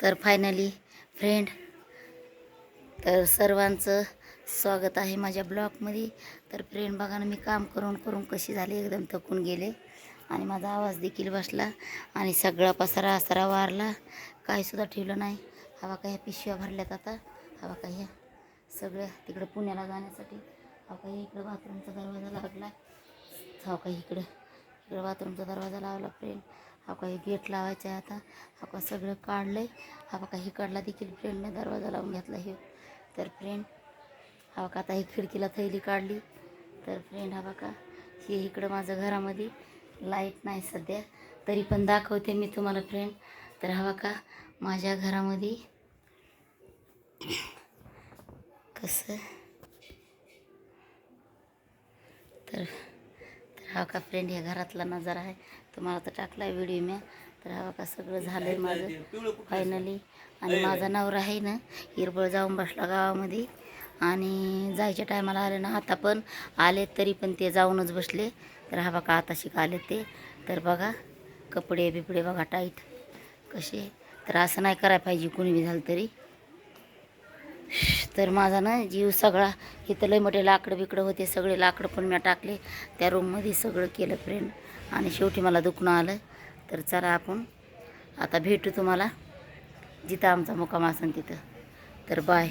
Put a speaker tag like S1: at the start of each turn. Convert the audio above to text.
S1: तर finally friend तर सर्वांचं स्वागत आहे माझ्या ब्लॉगमध्ये. तर फ्रेंड बघा ना मी काम करून करून कशी झाली एकदम थकून गेले. आणि माझा आवाज देखील बसला आणि सगळा पसारा असारा वारला. काहीसुद्धा ठेवलं नाही. हवा काही ह्या पिशव्या भरल्यात आता. हवा काही ह्या सगळ्या तिकडं पुण्याला जाण्यासाठी. हवा काही इकडं बाथरूमचा दरवाजा लागला. हवा काही इकडं इकडं बाथरूमचा दरवाजा लावला फ्रेंड आपका हे गेट लावायचा आहे आता. आपण का सगळं काढलं आहे हा काही काढला देखील फ्रेंडने दरवाजा लावून घेतला हे. तर फ्रेंड हा का आता ही खिडकीला थैली काढली. तर फ्रेंड हा बघा हे इकडं माझं घरामध्ये लाइट नाही सध्या. तरी पण दाखवते मी तुम्हाला फ्रेंड तर हा का माझ्या घरामध्ये कसं? तर हा का फ्रेंड या घरातला नजारा आहे. तुम्हाला तर टाकला व्हिडिओ मी तर हा का सगळं झालं आहे माझं. फायनली आणि माझा नवरा आहे ना हिरबळ जाऊन बसला गावामध्ये. आणि जायच्या टायमाला आले ना आता पण आले तरी पण ते जाऊनच बसले. तर हा बघा आता शिका आले ते. तर बघा कपडे बिपडे बघा टाईट कसे? तर असं नाही करायला पाहिजे कुणी बी झालं तरी. तर माझा ना जीव सगळा इथं लय मोठे लाकडं बिकडं होते सगळे लाकडं पण मी टाकले. त्या रूममध्ये सगळं केलं फ्रेंड आणि शेवटी मला दुखणं आलं. तर चला आपण आता भेटू तुम्हाला. जिथं आमचा मुकाम असेल तिथं. तर बाय